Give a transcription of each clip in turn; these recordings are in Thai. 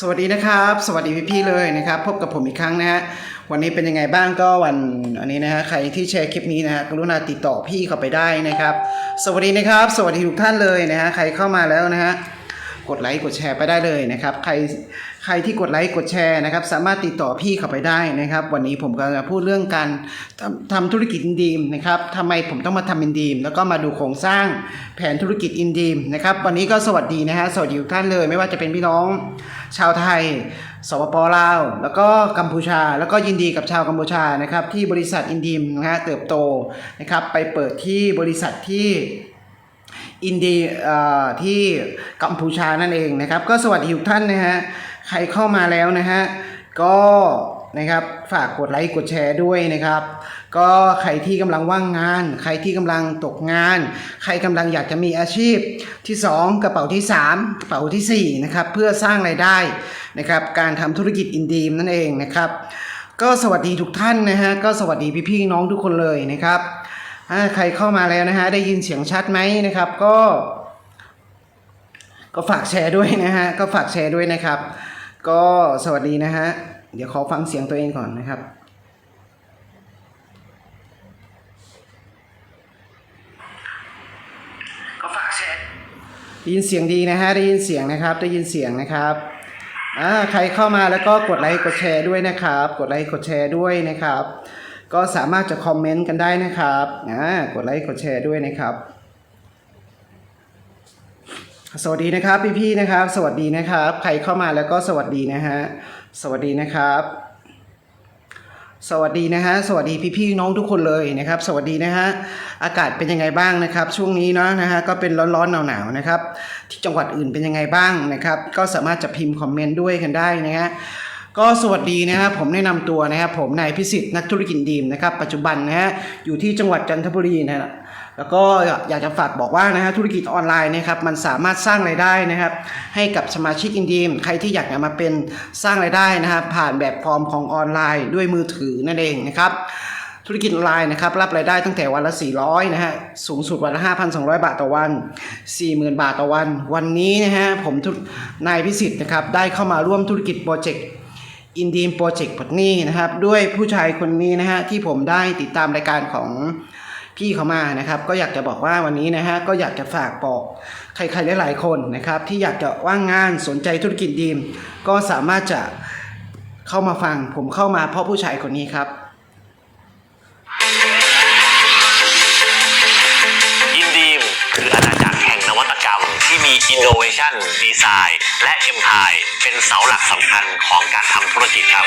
สวัสดีนะครับ สวัสดีพี่ๆเลยนะครับ พบกับผมอีกครั้งนะฮะวันนี้เป็นยังไงบ้างก็วันอันนี้นะฮะใครที่แชร์คลิปนี้นะฮะกรุณาติดต่อพี่เข้าไปได้นะครับ สวัสดีนะครับ สวัสดีทุกท่านเลยนะฮะใครเข้ามาแล้วนะฮะ กดไลค์กดแชร์ไปได้เลยนะครับใครใครที่กดไลค์กดแชร์นะครับสามารถติดต่อพี่เข้าไปได้นะครับ วันนี้ผมก็จะพูดเรื่องการทำทำธุรกิจอินดีมนะครับทำไมผมต้องมาทำอินดีม แล้วก็มาดูโครงสร้างแผนธุรกิจอินดีมนะครับวันนี้ก็สวัสดีนะฮะสวัสดีทุกท่านเลยไม่ว่าจะเป็นพี่น้องชาวไทยสปปลาว แล้วก็กัมพูชา แล้วก็ยินดีกับชาวกัมพูชานะครับที่บริษัทอินดีมนะฮะเติบโตนะครับไปเปิดที่บริษัทที่ อินเดียที่กัมพูชานั่นเองนะครับ ก็สวัสดีทุกท่านนะฮะใครเข้ามาแล้วนะฮะก็นะครับฝากกดไลค์กดแชร์ด้วยนะครับ ก็ใครที่กำลังว่างงาน ใครที่กำลังตกงาน ใครกำลังอยากจะมีอาชีพที่ 2 กระเป๋าที่ 3 กระเป๋าทีสี่4นะครับเพื่อสร้างไรายได้นะครับการทำธุรกิจอินดีมนั่นเองนะครับ ก็สวัสดีทุกท่านนะฮะก็สวัสดีพี่ๆน้องทุกคนเลยนะครับ ใครเข้ามาแล้วนะฮะได้ยินเสียงชัดไหมนะครับ ก็ ก็ฝากแชร์ด้วยนะฮะก็ฝากแชร์ด้วยนะครับ ก็สวัสดีนะฮะเดี๋ยวขอฟังเสียงตัวเองก่อนนะครับก็ฝากแชร์ได้ยินเสียงดีนะฮะได้ยินเสียงนะครับได้ยินเสียงนะครับอ่าใครเข้ามาแล้วก็กดไลค์กดแชร์ด้วยนะครับ กดไลค์กดแชร์ด้วยนะครับ ก็สามารถจะคอมเมนต์กันได้นะครับอ่ากดไลค์กดแชร์ด้วยนะครับ สวัสดีนะครับพี่ๆนะครับ สวัสดีนะครับ ใครเข้ามาแล้วก็สวัสดีนะฮะสวัสดีนะครับ สวัสดีนะฮะสวัสดีพี่ๆน้องทุกคนเลยนะครับ สวัสดีนะฮะอากาศเป็นยังไงบ้างนะครับ ช่วงนี้เนาะนะฮะก็เป็นร้อนๆหนาวๆนะครับ ที่จังหวัดอื่นเป็นยังไงบ้างนะครับ ก็สามารถจะพิมพ์คอมเมนต์ด้วยกันได้นะฮะ ก็สวัสดีนะครับผมแนะนำตัวนะครับผมนายพิสิทธิ์นักธุรกิจดีมนะครับปัจจุบันนะฮะอยู่ที่จังหวัดจันทบุรีนะฮะแล้วก็อยากจะฝากบอกว่านะฮะธุรกิจออนไลน์นะครับมันสามารถสร้างรายได้นะครับ ให้กับสมาชิกอินดีมใครที่อยากจะมาเป็นสร้างรายได้นะครับผ่านแบบฟอร์มของออนไลน์ด้วยมือถือนั่นเองนะครับธุรกิจออนไลน์นะครับรับรายได้ตั้งแต่วันละ 400 นะฮะสูงสุดวันละ 5,200 บาทต่อวัน 40,000 บาทต่อวัน วันนี้นะฮะผมนายพิสิทธิ์นะครับได้เข้ามาร่วมธุรกิจโปรเจกต์ อินดีมโปรเจกต์ปลดนี้นะครับ ด้วยผู้ชายคนนี้นะฮะที่ผมได้ติดตามรายการของพี่เขามานะครับ ก็อยากจะบอกว่าวันนี้นะฮะก็อยากจะฝากบอกใครๆหลายๆคนนะครับ ที่อยากจะว่างงานสนใจธุรกิจดีม ก็สามารถจะเข้ามาฟังผมเข้ามาเพราะผู้ชายคนนี้ครับ Innovation Design และ Empire เป็นเสาหลักสำคัญของการทำธุรกิจครับ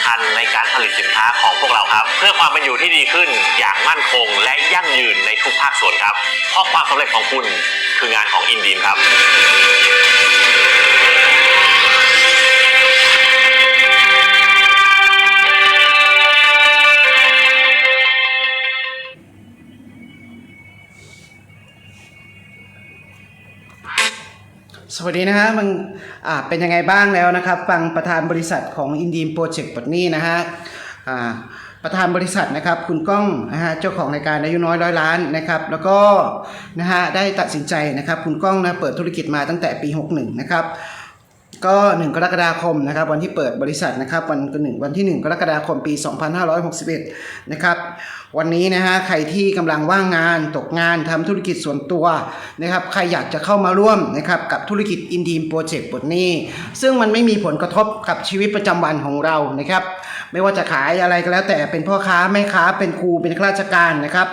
ในการผลิตสินค้าของพวกเราครับ เพื่อความเป็นอยู่ที่ดีขึ้นอย่างมั่นคง และยั่งยืนในทุกภาคส่วนครับ เพราะความสำเร็จของคุณคืองานของอินดีนครับ สวัสดีนะฮะมันอ่าเป็นยังไงบ้างแล้วนะครับ ฟังประธานบริษัทของอินดีมโปรเจกต์ปลดหนี้นะฮะอ่าประธานบริษัทนะครับคุณก้องนะฮะเจ้าของรายการอายุน้อยร้อยล้านนะครับแล้วก็นะฮะได้ตัดสินใจนะครับคุณก้องนะเปิดธุรกิจมาตั้งแต่ปี 61นะครับ ก็1กรกฎาคมนะครับวันที่เปิดบริษัทนะครับวันหนึ่งวันที่ 1 กรกฎาคมปี 2561 นะครับวันนี้นะฮะใครที่กำลังว่างงานตกงานทำธุรกิจส่วนตัวนะครับใครอยากจะเข้ามาร่วมนะครับกับธุรกิจอินดีมโปรเจกต์ปลดหนี้ ซึ่งมันไม่มีผลกระทบกับชีวิตประจำวันของเรานะครับไม่ว่าจะขายอะไรก็แล้วแต่เป็นพ่อค้าแม่ค้าเป็นครูเป็นข้าราชการนะครับ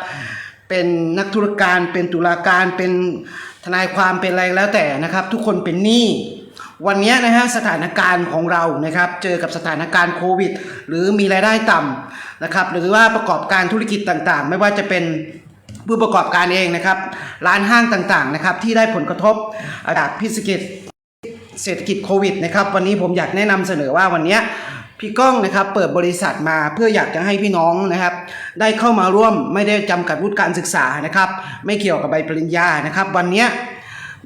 เป็นนักธุรการเป็นตุลาการเป็นทนายความเป็นอะไรแล้วแต่นะครับ ทุกคนเป็นหนี้ วันนี้นะฮะสถานการณ์ของเรานะครับเจอกับสถานการณ์โควิด หรือมีรายได้ต่ำนะครับหรือว่าประกอบการธุรกิจต่างๆ ไม่ว่าจะเป็นผู้ประกอบการเองนะครับร้านห้างต่างๆนะครับที่ได้ผลกระทบจากพิษกิจเศรษฐกิจโควิดนะครับวันนี้ผมอยากแนะนำเสนอว่าวันนี้พี่ก้องนะครับเปิดบริษัทมาเพื่ออยากจะให้พี่น้องนะครับ ได้เข้ามาร่วมไม่ได้จำกัดวุฒิการศึกษานะครับ ไม่เกี่ยวกับใบปริญญานะครับ วันนี้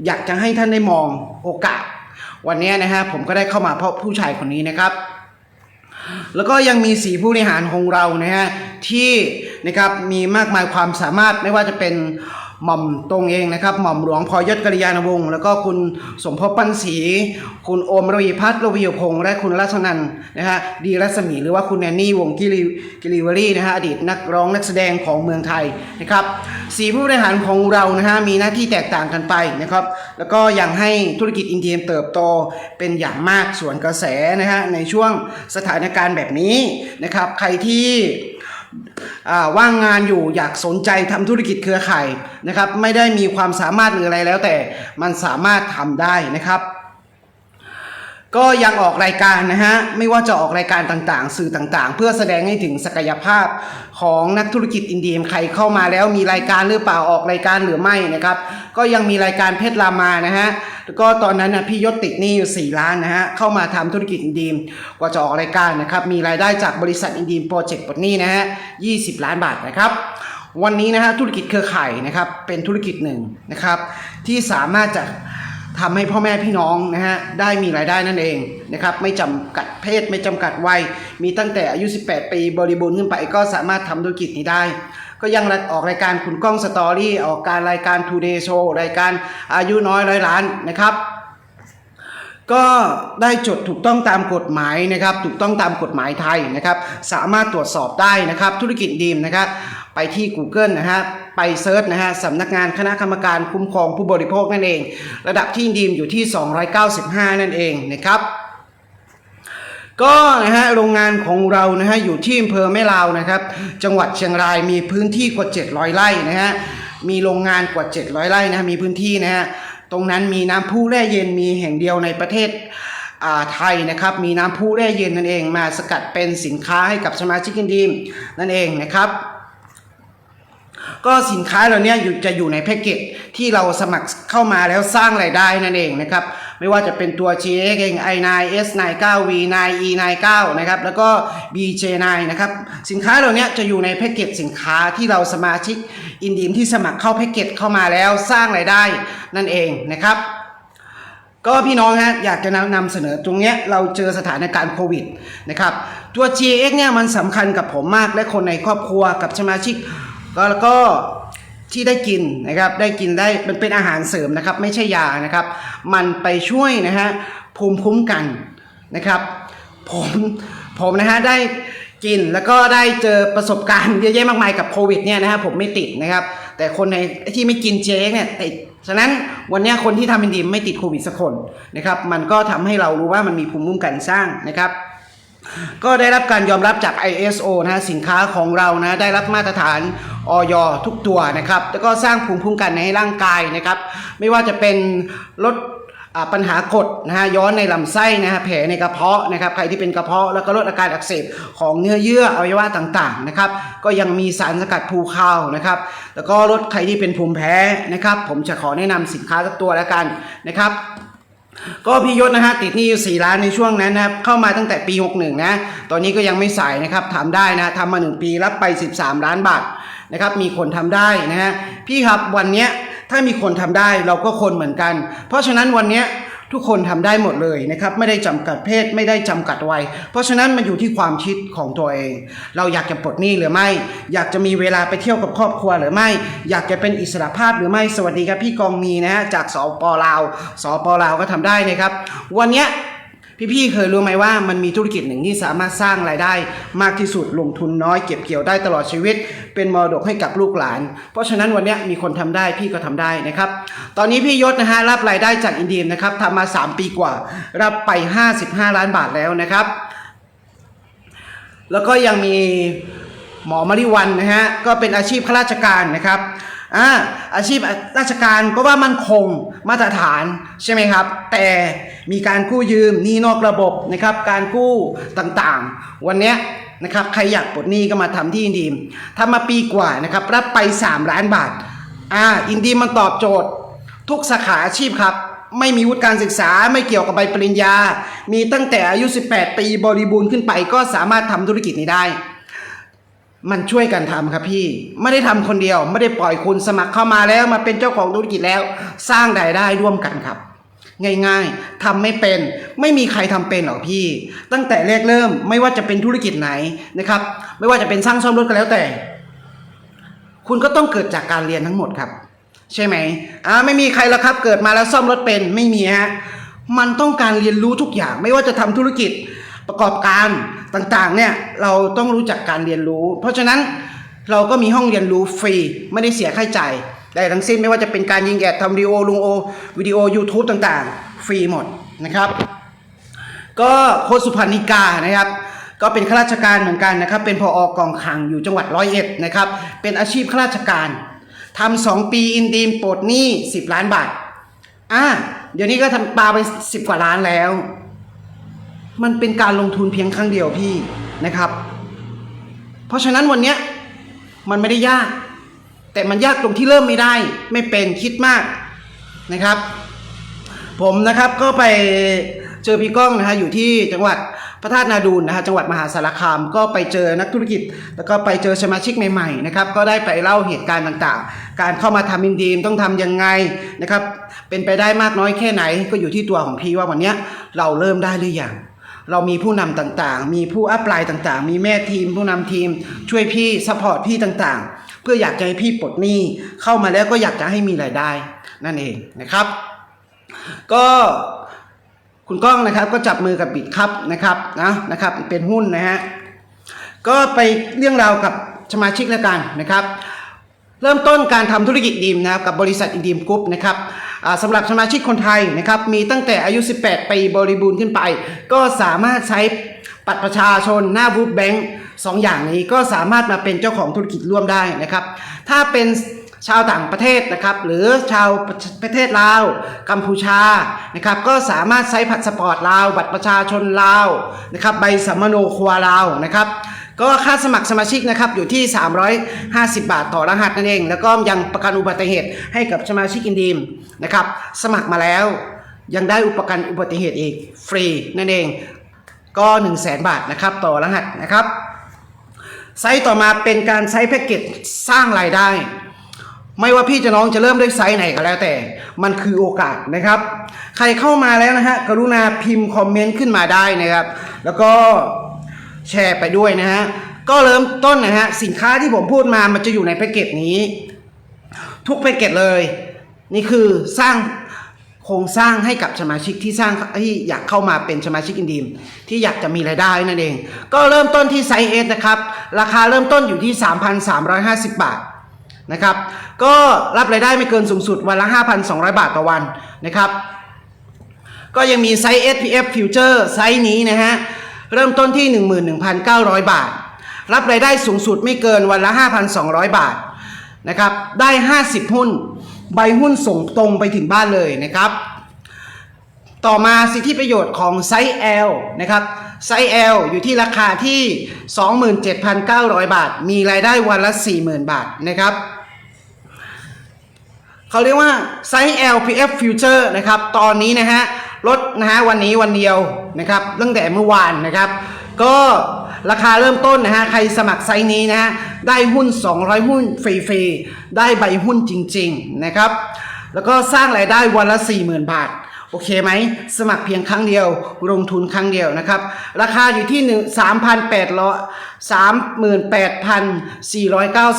อยากจะให้ท่านได้มองโอกาส วันนี้นะฮะผมก็ได้เข้ามาเพราะผู้ชายคนนี้นะครับ แล้วก็ยังมีสีผู้บริหารของเรานะฮะที่นะครับมีมากมายความสามารถไม่ว่าจะเป็น หม่อมตรงเองนะครับ หม่อมหลวงพอยศกัลยาณวงศ์แล้วก็คุณสมภพปันศรีคุณโอมรวีพัฒน์ระวีพงศ์และคุณรัชนันนะฮะดีรัศมีหรือว่าคุณแนนนี่วงกิริกิริวอรี่นะฮะอดีตนักร้องนักแสดงของเมืองไทยนะครับสีผู้บริหารของเรานะฮะมีหน้าที่แตกต่างกันไปนะครับแล้วก็ยังให้ธุรกิจอินเดียเติบโตเป็นอย่างมากส่วนกระแสนะฮะในช่วงสถานการณ์แบบนี้นะครับใครที่ ว่างงานอยู่อยากสนใจทำธุรกิจเครือข่ายนะครับ ไม่ได้มีความสามารถหรืออะไรแล้วแต่มันสามารถทำได้นะครับ ก็ยังออกรายการนะฮะ ไม่ว่าจะออกรายการต่างๆ สื่อต่างๆ เพื่อแสดงให้ถึงศักยภาพของนักธุรกิจอินเดียใครเข้ามาแล้วมีรายการหรือเปล่าออกรายการหรือไม่นะครับ ก็ยังมีรายการเพชรรามานะฮะแล้วก็ตอนนั้นนะพี่ยศติดหนี้อยู่ 4 ล้านนะฮะ เข้ามาทำธุรกิจอินเดียกว่าจะออกรายการนะครับ มีรายได้จากบริษัทอินเดียโปรเจกต์ปลดหนี้นะฮะ20ล้านบาทนะครับวันนี้นะฮะธุรกิจเครือข่ายนะครับเป็นธุรกิจหนึ่งนะครับที่สามารถจะ ทำให้พ่อแม่พี่น้องนะฮะได้มีรายได้นั่นเองนะครับไม่จำกัดเพศไม่จำกัดวัยมีตั้งแต่อายุ 18 ปีบริบูรณ์ขึ้นไปก็สามารถทำธุรกิจนี้ได้ ก็ยังออกรายการคุณก้องสตอรี่ออกการรายการ Today Show รายการอายุน้อยร้อยล้านนะครับก็ได้จดถูกต้องตามกฎหมายนะครับ ถูกต้องตามกฎหมายไทยนะครับ สามารถตรวจสอบได้นะครับ ธุรกิจดีมนะครับ ไปที่ Google นะฮะไปเซิร์ชนะฮะสำนักงานคณะกรรมการคุ้มครองผู้บริโภคนั่นเอง ระดับที่ดีมอยู่ที่ 295 นั่นเองนะครับก็นะฮะโรงงานของเรานะฮะอยู่ที่อำเภอแม่ลาวนะครับ จังหวัดเชียงรายมีพื้นที่กว่า 700 ไร่นะฮะมีโรงงานกว่า 700 ไร่นะมีพื้นที่นะฮะตรงนั้นมีน้ำพุแร่เย็นมีแห่งเดียวในประเทศอ่าไทยนะครับมีน้ำพุแร่เย็นนั่นเองมาสกัดเป็นสินค้าให้กับสมาชิกกินดีมนั่นเองนะครับ ก็สินค้าเหล่านี้ยจะอยู่ในแพ็กเกจที่เราสมัครเข้ามาแล้วสร้างรายได้นั่นเองนะครับไม่ว่าจะเป็นตัว GX เอง i9 S99 V9 E99 นะครับแล้วก็ BJ9 นะครับสินค้าเหล่านี้จะอยู่ในแพ็กเกจสินค้าที่เราสมาชิกอินดีมที่สมัครเข้าแพ็กเกจเข้ามาแล้วสร้างรายได้นั่นเองนะครับก็พี่น้องฮะอยากจะนำนำเสนอตรงเนี้ยเราเจอสถานการณ์โควิดนะครับตัว GX เนี่ยมันสำคัญกับผมมากและคนในครอบครัวกับสมาชิก ก็แล้วก็ที่ได้กินนะครับได้กินได้มันเป็นอาหารเสริมนะครับ ไม่ใช่ยานะครับ มันไปช่วยนะฮะภูมิคุ้มกันนะครับ ผมผมนะฮะได้กินแล้วก็ได้เจอประสบการณ์เยอะแยะมากมายกับโควิดเนี่ยนะฮะผมไม่ติดนะครับ แต่คนในที่ไม่กินเจ๊เนี่ยติดฉะนั้นวันนี้คนที่ทำเป็นดีมไม่ติดโควิดสักคนนะครับ มันก็ทำให้เรารู้ว่ามันมีภูมิคุ้มกันสร้างนะครับ ก็ได้รับการยอมรับจาก ISO นะฮะสินค้าของเรานะได้รับมาตรฐานออยทุกตัวนะครับแล้วก็สร้างภูมิคุ้มกันในร่างกายนะครับ ไม่ว่าจะเป็นลดปัญหากรดนะฮะย้อนในลำไส้นะฮะแผลในกระเพาะนะครับใครที่เป็นกระเพาะแล้วก็ลดอาการอักเสบของเนื้อเยื่ออวัยวะต่างๆนะครับก็ยังมีสารสกัดภูคาวนะครับแล้วก็ลดใครที่เป็นภูมิแพ้นะครับ ผมจะขอแนะนำสินค้าสักตัวแล้วกันนะครับ ก็พี่ยศนะฮะติดหนี้อยู่4ล้านในช่วงนั้นนะครับเข้ามาตั้งแต่ปี 61 นะ ตอนนี้ก็ยังไม่ใส่นะครับทำได้นะทำมา 1 ปีรับไป 13 ล้านบาทนะครับมีคนทำได้นะฮะพี่ครับวันเนี้ยถ้ามีคนทำได้เราก็คนเหมือนกัน เพราะฉะนั้นวันเนี้ย ทุกคนทำได้หมดเลยนะครับไม่ได้จำกัดเพศไม่ได้จำกัดวัย เพราะฉะนั้นมันอยู่ที่ความคิดของตัวเอง เราอยากจะปลดหนี้หรือไม่ อยากจะมีเวลาไปเที่ยวกับครอบครัวหรือไม่ อยากจะเป็นอิสระภาพหรือไม่สวัสดีครับพี่กองมีนะฮะจากสปลาวสปลาวก็ทำได้นะครับ วันเนี้ย พี่ๆ เคยรู้ไหมว่ามันมีธุรกิจหนึ่งที่สามารถสร้างรายได้ มากที่สุดลงทุนน้อยเก็บเกี่ยวได้ตลอดชีวิต เป็นมรดกให้กับลูกหลาน เพราะฉะนั้นวันนี้มีคนทำได้พี่ก็ทำได้นะครับ ตอนนี้พี่ยศนะฮะรับรายได้จากอินเดียนะครับทำมา 3 ปีกว่า รับไป 55 ล้านบาทแล้วนะครับ แล้วก็ยังมีหมอมาริวันนะฮะก็เป็นอาชีพข้าราชการนะครับ อ่าอาชีพราชการก็ว่ามั่นคงมาตรฐานใช่ไหมครับ แต่มีการกู้ยืมหนี้นอกระบบนะครับ การกู้ต่างๆ วันนี้นะครับใครอยากปลดหนี้ก็มาทำที่อินดีมทำมาปีกว่านะครับรับไป 3 ล้านบาทอ่าอินดีมมันตอบโจทย์ ทุกสาขาอาชีพครับไม่มีวุฒิการศึกษาไม่เกี่ยวกับใบปริญญา มีตั้งแต่อายุ 18 ปีบริบูรณ์ขึ้นไปก็สามารถทำธุรกิจนี้ได้ มันช่วยกันทำครับพี่ ไม่ได้ทำคนเดียว ไม่ได้ปล่อยคุณสมัครเข้ามาแล้วมาเป็นเจ้าของธุรกิจแล้ว สร้างรายได้ร่วมกันครับ ง่ายๆทำไม่เป็น ไม่มีใครทำเป็นหรอกพี่ ตั้งแต่แรกเริ่มไม่ว่าจะเป็นธุรกิจไหนนะครับ ไม่ว่าจะเป็นสร้างซ่อมรถก็แล้วแต่ คุณก็ต้องเกิดจากการเรียนทั้งหมดครับ ใช่ไหมอ่าไม่มีใครละครับ เกิดมาแล้วซ่อมรถเป็นไม่มีฮะมันต้องการเรียนรู้ทุกอย่าง ไม่ว่าจะทำธุรกิจ ประกอบการต่างๆเนี่ยเราต้องรู้จักการเรียนรู้ เพราะฉะนั้นเราก็มีห้องเรียนรู้ฟรี ไม่ได้เสียค่าใช้จ่ายได้ทั้งสิ้นไม่ว่าจะเป็นการยิงแอดทำวิดีโอลุงโอวิดีโอ YouTube ต่างๆ ฟรีหมดนะครับ ก็โคสุพรรณิกานะครับ ก็เป็นข้าราชการเหมือนกันนะครับ เป็นพออกองคลังอยู่จังหวัดร้อยเอ็ดนะครับ เป็นอาชีพข้าราชการทำสองปีอินดีมปลดหนี้สิบล้านบาทอ่าเดี๋ยวนี้ก็ทำปลาไปสิบกว่าล้านแล้ว มันเป็นการลงทุนเพียงครั้งเดียวพี่นะครับ เพราะฉะนั้นวันเนี้ยมันไม่ได้ยาก แต่มันยากตรงที่เริ่มไม่ได้ ไม่เป็นคิดมากนะครับ ผมนะครับก็ไปเจอพี่ก้องนะฮะอยู่ที่จังหวัดพระธาตุนาดูนนะฮะจังหวัดมหาสารคาม ก็ไปเจอนักธุรกิจ แล้วก็ไปเจอสมาชิกใหม่ๆนะครับก็ได้ไปเล่าเหตุการณ์ต่างๆ การเข้ามาทำอินดีมต้องทำยังไงนะครับเป็นไปได้มากน้อยแค่ไหนก็อยู่ที่ตัวของพี่ว่าวันนี้เราเริ่มได้หรือยัง เรามีผู้นำต่างๆ มีผู้อัพไลน์ต่างๆ มีแม่ทีม ผู้นำทีม ช่วยพี่ซัพพอร์ตพี่ต่างๆ เพื่ออยากจะให้พี่ปลดหนี้เข้ามาแล้วก็อยากจะให้มีรายได้ นั่นเองนะครับ ก็คุณก้องนะครับก็จับมือกับบิดครับนะครับนะนะครับเป็นหุ้นนะฮะก็ไปเรื่องราวกับสมาชิกแล้วกันนะครับ เริ่มต้นการทำธุรกิจดีมนะครับกับบริษัทอินดีมกรุ๊ปนะครับสำหรับสมาชิกคนไทยนะครับมีตั้งแต่อายุ 18 ปีบริบูรณ์ขึ้นไป ก็สามารถใช้บัตรประชาชนหน้าบูธแบงค์สองอย่างนี้ก็สามารถมาเป็นเจ้าของธุรกิจร่วมได้นะครับ ถ้าเป็นชาวต่างประเทศนะครับ หรือชาวประเทศลาวกัมพูชานะครับ ก็สามารถใช้ผัสปอร์ตลาว บัตรประชาชนลาวนะครับ ใบสัมมโนครัวลาวนะครับ ก็ค่าสมัครสมาชิกนะครับอยู่ที่ 350 บาทต่อรหัสนั่นเอง แล้วก็ยังประกันอุบัติเหตุให้กับสมาชิกอินดีมนะครับสมัครมาแล้วยังได้อุปกันอุบัติเหตุอีกฟรีนั่นเองก็ 1 0 0 0 0แบาทนะครับต่อรหัสนะครับไซต์ต่อมาเป็นการไซต์แพ็กเกจสร้างรายได้ ไม่ว่าพี่จะน้องจะเริ่มด้วยไซส์ไหนก็แล้วแต่ มันคือโอกาสนะครับ ใครเข้ามาแล้วนะฮะกรุณาพิมพ์คอมเมนต์ขึ้นมาได้นะครับ แล้วก็ แชร์ไปด้วยนะฮะ ก็เริ่มต้นนะฮะ สินค้าที่ผมพูดมามันจะอยู่ในแพ็กเกจนี้ ทุกแพ็กเกจเลย นี่คือสร้างโครงสร้างให้กับสมาชิกที่สร้างที่อยากเข้ามาเป็นสมาชิกอินดีมที่อยากจะมีรายได้นั่นเอง ก็เริ่มต้นที่ไซส์เอสนะครับ ราคาเริ่มต้นอยู่ที่ 3,350 บาทนะครับ ก็รับรายได้ไม่เกินสูงสุดวันละ 5,200 บาทต่อวันนะครับ ก็ยังมีไซส์ SPF Future ไซส์นี้นะฮะ เริ่มต้นที่ 11,900 บาท รับรายได้สูงสุดไม่เกินวันละ 5,200 บาทนะครับได้ 50 หุ้น ใบหุ้นส่งตรงไปถึงบ้านเลยนะครับ ต่อมาสิทธิประโยชน์ของไซส์ L นะครับไซส์ L อยู่ที่ราคาที่ 27,900 บาท มีรายได้วันละ 40,000 บาทนะครับเขาเรียกว่าไซส์ LPF Future นะครับ ตอนนี้นะฮะ ลดนะฮะวันนี้วันเดียวนะครับตั้งแต่เมื่อวานนะครับ ก็ราคาเริ่มต้นนะฮะใครสมัครไซนี้นะฮะได้หุ้น 200 หุ้นฟรีๆได้ใบหุ้นจริง ๆนะครับ แล้วก็สร้างรายได้วันละ 40,000 บาทโอเคไหมสมัครเพียงครั้งเดียว ลงทุนครั้งเดียวนะครับ ราคาอยู่ที่1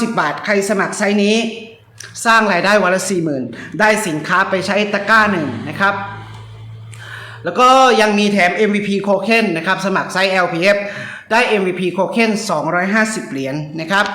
38,490 บาท ใครสมัครไซนี้ สร้างรายได้วันละ 40,000 ได้สินค้าไปใช้ตะกร้าหนึ่งนะครับ แล้วก็ยังมีแถม MVP โคเคนนะครับ สมัครไซส์ LPF ได้ MVP โคเคน250 เหรียญนะครับ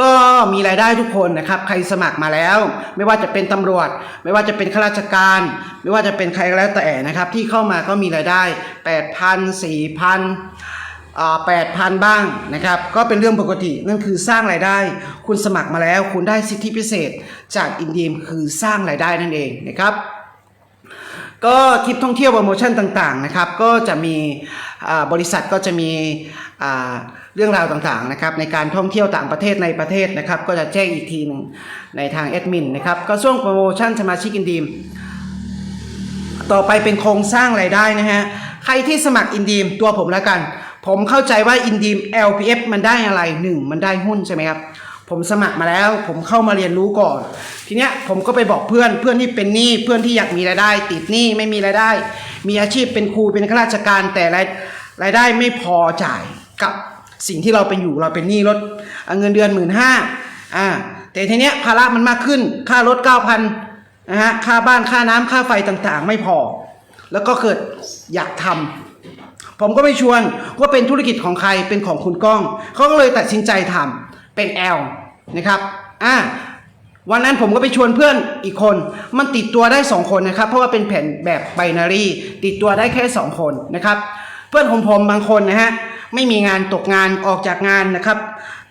ก็มีรายได้ทุกคนนะครับ ใครสมัครมาแล้ว ไม่ว่าจะเป็นตำรวจ ไม่ว่าจะเป็นข้าราชการ ไม่ว่าจะเป็นใครก็แล้วแต่นะครับ ที่เข้ามาก็มีรายได้ 8,000 4,000อ่า8,000บ้างนะครับ ก็เป็นเรื่องปกตินั่นคือสร้างรายได้ คุณสมัครมาแล้ว คุณได้สิทธิพิเศษ จากอินดีมคือสร้างรายได้นั่นเองนะครับ ก็ทริปท่องเที่ยวโปรโมชั่นต่างๆนะครับ ก็จะมีบริษัทก็จะมีเรื่องราวต่างๆนะครับในการท่องเที่ยวต่างประเทศในประเทศนะครับ ก็จะแจ้งอีกทีหนึ่งในทางแอดมินนะครับก็ช่วงโปรโมชั่นสมาชิกอินดีมต่อไปเป็นโครงสร้างรายได้นะฮะใครที่สมัครอินดีมตัวผมแล้วกัน ผมเข้าใจว่าอินดีม LPF มันได้อะไรหนึ่งมันได้หุ้นใช่ไหมครับ ผมสมัครมาแล้ว ผมเข้ามาเรียนรู้ก่อน ทีเนี้ยผมก็ไปบอกเพื่อนเพื่อนที่เป็นหนี้เพื่อนที่อยากมีรายได้ ติดหนี้ไม่มีรายได้ มีอาชีพเป็นครูเป็นข้าราชการแต่รายรายได้ไม่พอจ่ายกับสิ่งที่เราเป็นอยู่เราเป็นหนี้รถเงินเดือนหมื่นห้าอ่าแต่ทีเนี้ยภาระมันมากขึ้นค่ารถเก้าพันนะฮะค่าบ้านค่าน้ำค่าไฟต่างๆ ไม่พอ แล้วก็เกิดอยากทำผมก็ไปชวนว่าเป็นธุรกิจของใครเป็นของคุณก้องเขาก็เลยตัดสินใจทำเป็น L นะครับอ่าวันนั้นผมก็ไปชวนเพื่อนอีกคน มันติดตัวได้ 2 คนนะครับ เพราะว่าเป็นแผ่นแบบไบนารีติดตัวได้แค่ 2 คนนะครับ เพื่อนของผมบางคนนะฮะไม่มีงานตกงานออกจากงานนะครับ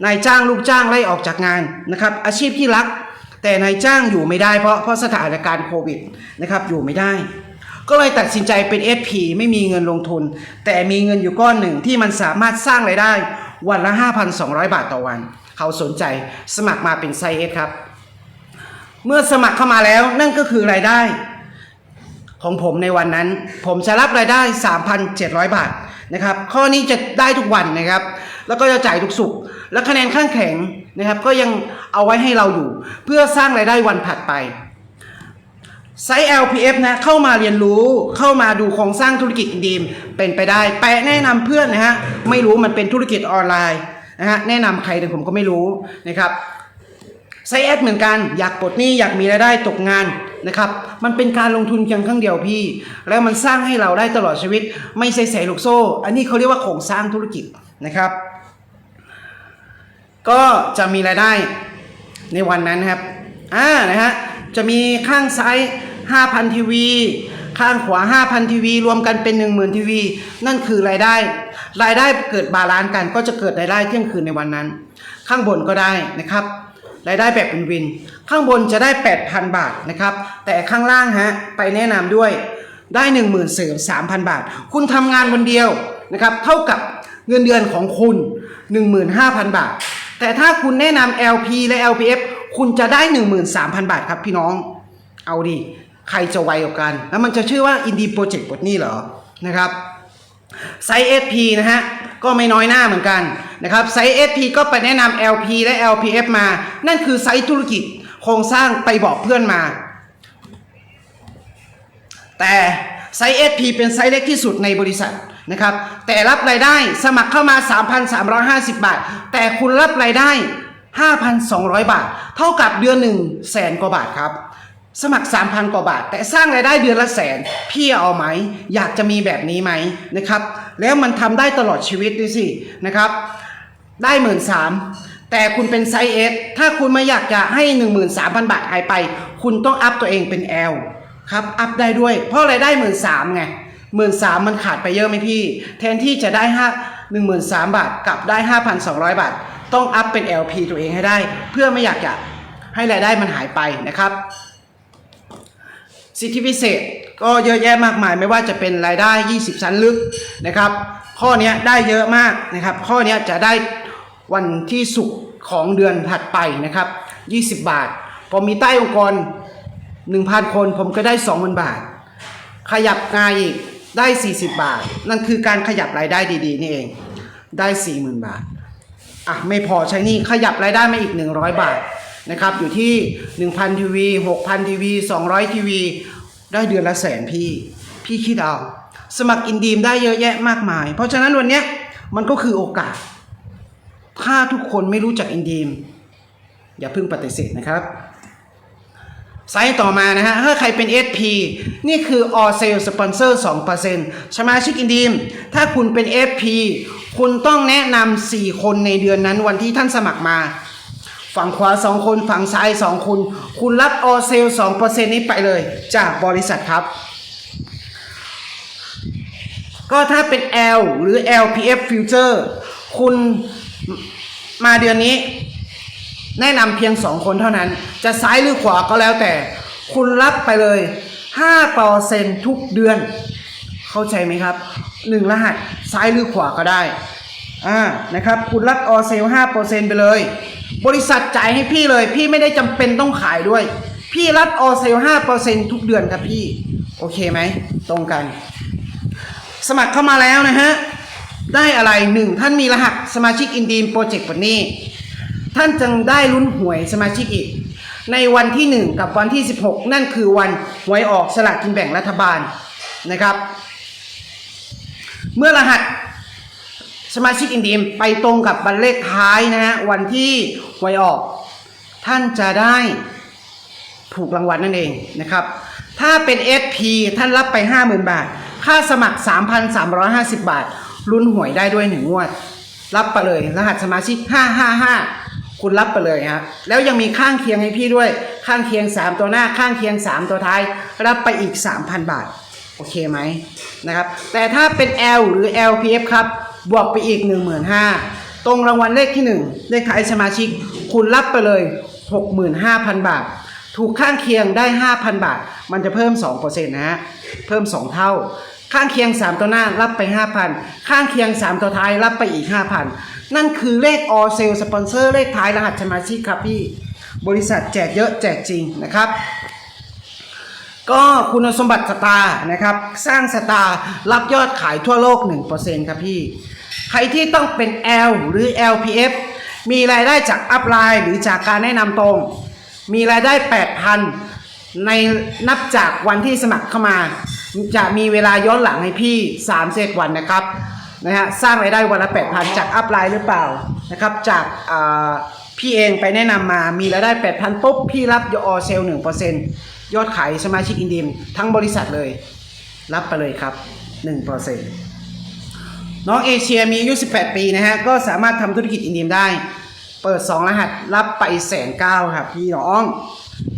นายจ้างลูกจ้างไล่ออกจากงานนะครับ อาชีพที่รัก แต่นายจ้างอยู่ไม่ได้เพราะเพราะสถานการณ์โควิดนะครับอยู่ไม่ได้ ก็เลยตัดสินใจเป็น SP ไม่มีเงินลงทุน แต่มีเงินอยู่ก้อนหนึ่งที่มันสามารถสร้างรายได้ วันละ 5,200 บาทต่อวัน เขาสนใจสมัครมาเป็นไซเอสครับ เมื่อสมัครเข้ามาแล้วนั่นก็คือรายได้ ของผมในวันนั้น ผมจะรับรายได้ 3,700 บาทนะครับ ข้อนี้จะได้ทุกวันนะครับ แล้วก็จะจ่ายทุกสุข และคะแนนข้างแข็งนะครับ ก็ยังเอาไว้ให้เราอยู่ เพื่อสร้างรายได้วันถัดไปไซต์ LPF นะเข้ามาเรียนรู้เข้ามาดูโครงสร้างธุรกิจดีมเป็นไปได้ แปะแนะนำเพื่อนนะฮะ ไม่รู้มันเป็นธุรกิจออนไลน์ นะฮะแนะนำใครแต่ผมก็ไม่รู้นะครับไซแอดเหมือนกันอยากปลดหนี้อยากมีรายได้ตกงานนะครับ มันเป็นการลงทุนเพียงครั้งเดียวพี่ แล้วมันสร้างให้เราได้ตลอดชีวิต ไม่ใช่ใส่ลูกโซ่ อันนี้เขาเรียกว่าโครงสร้างธุรกิจนะครับ ก็จะมีรายได้ในวันนั้นครับอ่านะฮะจะมีข้างซ้าย 5,000 ทีวี ข้างขวา 5,000 ทีวี รวมกันเป็น 10,000 ทีวี นั่นคือรายได้ รายได้เกิดบาลานซ์กันก็จะเกิดรายได้เที่ยงคืนในวันนั้น ข้างบนก็ได้นะครับ รายได้แบบเป็นวิน ข้างบนจะได้ 8,000 บาทนะครับ แต่ข้างล่างฮะไปแนะนำด้วยได้ 1 0 0 0 0เสริม3,000 บาท คุณทำงานวันเดียวนะครับเท่ากับเงินเดือนของคุณ 15,000 บาท แต่ถ้าคุณแนะนำ LP และ LPF คุณจะได้ 13,000 บาทครับพี่น้อง เอาดิ ใครจะไวกว่ากัน แล้วมันจะชื่อว่า Indie Project บทนี้เหรอนะครับ ไซส์ SP นะฮะ ก็ไม่น้อยหน้าเหมือนกันนะครับ ไซส์ SP ก็ไปแนะนำ LP และ LPF มา นั่นคือไซส์ธุรกิจโครงสร้างไปบอกเพื่อนมา แต่ไซส์ SP เป็นไซส์เล็กที่สุดในบริษัทนะครับ แต่รับรายได้สมัครเข้ามา 3,350 บาท แต่คุณรับรายได้ 5,200 บาท เท่ากับเดือนหนึ่งแสนกว่าบาทครับ สมัคร 3,000 กว่าบาท แต่สร้างรายได้เดือนละแสน พี่เอาไหม อยากจะมีแบบนี้ไหมนะครับ แล้วมันทำได้ตลอดชีวิตด้วยสินะครับ ได้หมื่นสามแต่คุณเป็นไซส์เอสถ้าคุณไม่อยากจะให้ 13,000 บาทหายไป คุณต้องอัพตัวเองเป็น L ครับ อัพได้ด้วย เพราะรายได้หมื่นสามไงหมื่นสามมันขาดไปเยอะไหมพี่ แทนที่จะได้ห้าหนึ่งหมื่นสามบาทกลับได้ห้าพันสองร้อยบาท ต้องอัพเป็น LP ตัวเองให้ได้ เพื่อไม่อยากจะให้รายได้มันหายไปนะครับ สิทธิพิเศษก็เยอะแยะมากมายไม่ว่าจะเป็นรายได้ 20 ชั้นลึกนะครับ ข้อนี้ได้เยอะมากนะครับ ข้อนี้จะได้วันที่สุกร์ของเดือนถัดไปนะครับ 20 บาทพอมีใต้องค์กร 1,000 คนผมก็ได้ 20,000 บาท ขยับงานอีกได้ 40 บาท นั่นคือการขยับรายได้ดีๆ นี่เองได้ 40,000 บาทอะไม่พอใช้หนี่ขยับรายได้มาอีก 100 บาทนะครับอยู่ที่ 1,000ทีวี6,000ทีวี200ทีวี ได้เดือนละแสนพี่ พี่คิดเอาสมัครอินดีมได้เยอะแยะมากมาย เพราะฉะนั้นวันนี้มันก็คือโอกาส ถ้าทุกคนไม่รู้จักอินดีมอย่าเพิ่งปฏิเสธนะครับไซต์ต่อมานะฮะ ถ้าใครเป็น SP นี่คือ all sale sponsor 2%สมาชิกอินดีม ถ้าคุณเป็น SP คุณต้องแนะนำ4 คนในเดือนนั้นวันที่ท่านสมัครมา ฝั่งขวา 2 คน ฝั่งซ้าย 2 คนคุณรับ all sale 2%นี้ไปเลย จากบริษัทครับ ก็ถ้าเป็น L หรือ LPF future คุณมาเดือนนี้ แนะนำเพียงสองคนเท่านั้น จะซ้ายหรือขวาก็แล้วแต่ คุณรับไปเลย5%ทุกเดือน เข้าใจไหมครับหนึ่งรหัสซ้ายหรือขวาก็ได้อ่านะครับ คุณรับออเซล5%ไปเลย บริษัทจ่ายให้พี่เลย พี่ไม่ได้จำเป็นต้องขายด้วย พี่รับออเซล5%ทุกเดือนครับพี่ โอเคไหม ตรงกัน สมัครเข้ามาแล้วนะฮะ ได้อะไรหนึ่งท่านมีรหัสสมาชิกอินดีมโปรเจกต์วันนี้ ท่านจึงได้ลุ้นหวยสมาชิกอีก ในวันที่ 1 กับวันที่ 16 นั่นคือวันหวยออกสลากกินแบ่งรัฐบาลนะครับ เมื่อรหัส สมาชิกอินดีมไปตรงกับบันเลขท้ายนะฮะวันที่หวยออก ท่านจะได้ถูกรางวัลนั่นเองนะครับ ถ้าเป็น SP ท่านรับไป 50,000 บาท ค่าสมัคร 3,350 บาทลุ้นหวยได้ด้วยหนึ่งงวด รับไปเลย รหัสสมาชิก 555 คุณรับไปเลยฮะแล้วยังมีข้างเคียงให้พี่ด้วย ข้างเคียง 3 ตัวหน้าข้างเคียง 3 ตัวท้าย รับไปอีก 3,000 บาท โอเคไหมนะครับ แต่ถ้าเป็น L หรือ LPF ครับ บวกไปอีก 15,000 ตรงรางวัลเลขที่ 1 เลขท้ายสมาชิก คุณรับไปเลย 65,000 บาท ถูกข้างเคียงได้ 5,000 บาท มันจะเพิ่ม 2%นะฮะ เพิ่ม 2 เท่า ข้างเคียง 3 ตัวหน้ารับไป 5,000 ข้างเคียง 3 ตัวท้ายรับไปอีก 5,000 นั่นคือเลข all sale sponsor เลขท้ายรหัสสมาชิกครับพี่ บริษัทแจกเยอะแจกจริงนะครับก็คุณสมบัติสตาร์นะครับ สร้างสตาร์รับยอดขายทั่วโลก 1%ครับพี่ ใครที่ต้องเป็น L หรือ LPF มีรายได้จากอัพไลน์หรือจากการแนะนำตรง มีรายได้ 8,000 ในนับจากวันที่สมัครเข้ามา จะมีเวลาย้อนหลังให้พี่3เซตวันนะครับนะฮะสร้างรายได้วันละ 8,000 จากอัพไลน์หรือเปล่านะครับจากพี่เองไปแนะนำมามีรายได้ 8,000ปุ๊บพี่รับยอเซล1%ยอดขายสมาชิกอินดีมทั้งบริษัทเลย รับไปเลยครับ1%น้อ น้องเอเชียมีอายุ 18 ปีนะฮะ ก็สามารถทำธุรกิจอินดีมได้ เปิด 2 รหัสรับไปแสนเก้าครับพี่น้อง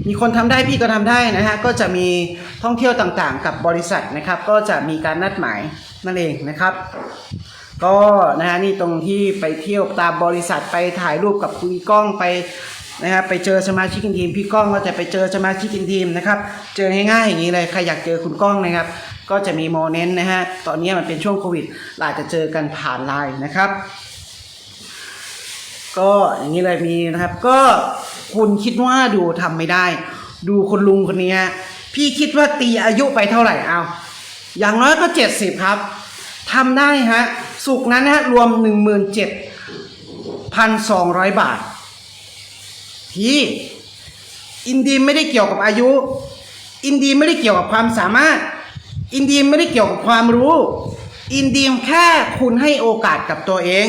มีคนทำได้พี่ก็ทำได้นะฮะ ก็จะมีท่องเที่ยวต่างๆ กับบริษัทนะครับ ก็จะมีการนัดหมายนั่นเองนะครับ ก็นะฮะนี่ตรงที่ไปเที่ยวตามบริษัทไปถ่ายรูปกับคุยกล้องไปนะครับไปเจอสมาชิกทีมพี่ก้องก็จะไปเจอสมาชิกทีมนะครับ เจอง่ายๆอย่างนี้เลยใครอยากเจอคุณก้องนะครับ ก็จะมีโมเนนต์นะฮะ ตอนนี้มันเป็นช่วงโควิดเราอาจจะเจอกันผ่านไลน์นะครับ ก็อย่างนี้เลยมีนะครับ ก็คุณคิดว่าดูทำไม่ได้ ดูคุณลุงคนนี้ฮะพี่คิดว่าตีอายุไปเท่าไหร่เอา อย่างน้อยก็เจ็ดสิบครับทำได้ฮะ สุกนั้นนะฮะรวมหนึ่งหมื่นเจ็ดพันสองร้อยบาท พี่อินดีไม่ได้เกี่ยวกับอายุ อินดีไม่ได้เกี่ยวกับความสามารถ อินดีมไม่ได้เกี่ยวกับความรู้ อินดีมแค่คุณให้โอกาสกับตัวเอง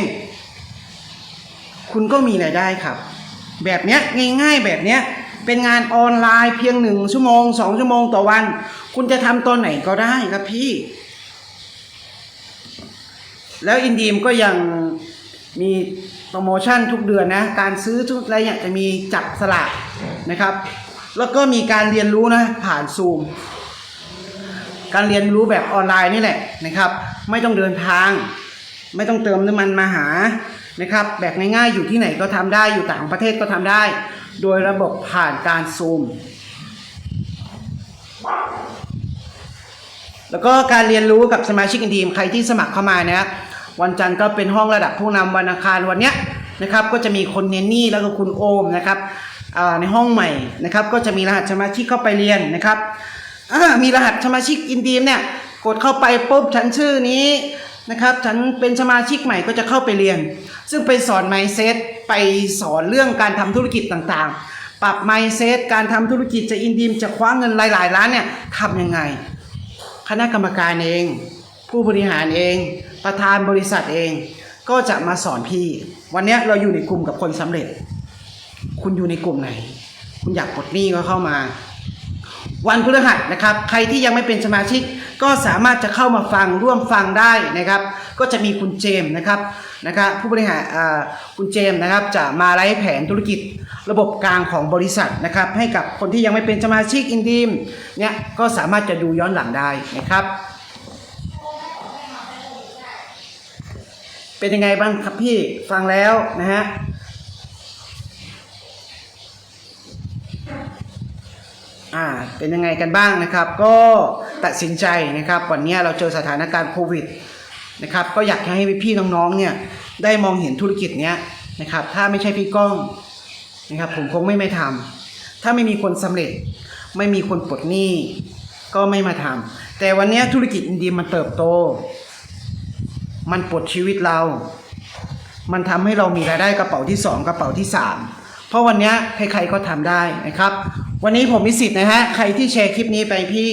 คุณก็มีรายได้ครับ แบบเนี้ยง่ายๆแบบเนี้ยเป็นงานออนไลน์เพียงหนึ่งชั่วโมงสองชั่วโมงต่อวัน คุณจะทำตอนไหนก็ได้ครับพี่ แล้วอินดีมก็ยังมีโปรโมชั่นทุกเดือนนะ การซื้อทุกอะไรเนี่ยจะมีจับสลากนะครับ แล้วก็มีการเรียนรู้นะผ่านซูม การเรียนรู้แบบออนไลน์นี่แหละนะครับ ไม่ต้องเดินทาง ไม่ต้องเติมน้ำมันมาหานะครับ แบบง่ายๆอยู่ที่ไหนก็ทำได้อยู่ต่างประเทศก็ทำได้ โดยระบบผ่านการซูมแล้วก็การเรียนรู้กับสมาชิกทีมใครที่สมัครเข้ามานะวันจันทร์ก็เป็นห้องระดับผู้นำวันอังคารวันเนี้ยนะครับก็จะมีคนเนนนี่แล้วก็คุณโอมนะครับในห้องใหม่นะครับก็จะมีรหัสสมาชิกเข้าไปเรียนนะครับ อ่ามีรหัสสมาชิกอินดีมเนี่ยกดเข้าไปปุ๊บฉันชื่อนี้นะครับฉันเป็นสมาชิกใหม่ก็จะเข้าไปเรียน ซึ่งไปสอนไมเซ็ตไปสอนเรื่องการทำธุรกิจต่างๆ ปรับไมเซ็ตการทำธุรกิจจะอินดีมจะคว้าเงินหลายๆล้านเนี่ยทำยังไง คณะกรรมการเอง ผู้บริหารเอง ประธานบริษัทเอง ก็จะมาสอนพี่ วันนี้เราอยู่ในกลุ่มกับคนสำเร็จ คุณอยู่ในกลุ่มไหน คุณอยากปลดหนี้ก็เข้ามา วันพฤหัสนะครับ ใครที่ยังไม่เป็นสมาชิก ก็สามารถจะเข้ามาฟังร่วมฟังได้นะครับ ก็จะมีคุณเจมส์นะครับนะครับผู้บริหารคุณเจมส์นะครับ จะมาไล่แผนธุรกิจระบบกลางของบริษัทนะครับ ให้กับคนที่ยังไม่เป็นสมาชิกอินดีมเนี่ยก็สามารถจะดูย้อนหลังได้นะครับ เป็นยังไงบ้างครับพี่ฟังแล้วนะฮะ อ่าเป็นยังไงกันบ้างนะครับ ก็ตัดสินใจนะครับวันนี้เราเจอสถานการณ์โควิดนะครับก็อยากให้พี่น้องๆเนี่ยได้มองเห็นธุรกิจเนี้ยนะครับถ้าไม่ใช่พี่ก้องนะครับผมคงไม่ไม่ทำถ้าไม่มีคนสำเร็จ ไม่มีคนปลดหนี้ก็ไม่มาทำแต่วันนี้ธุรกิจอินดีมันเติบโต มันปลดชีวิตเรา มันทำให้เรามีรายได้กระเป๋าที่สองกระเป๋าที่สามเพราะวันนี้ใครๆก็ทำได้นะครับ วันนี้ผมมีสิทธิ์นะฮะ ใครที่แชร์คลิปนี้ไปพี่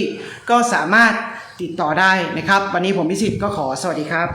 ก็สามารถติดต่อได้นะครับ วันนี้ผมมีสิทธิ์ก็ขอสวัสดีครับ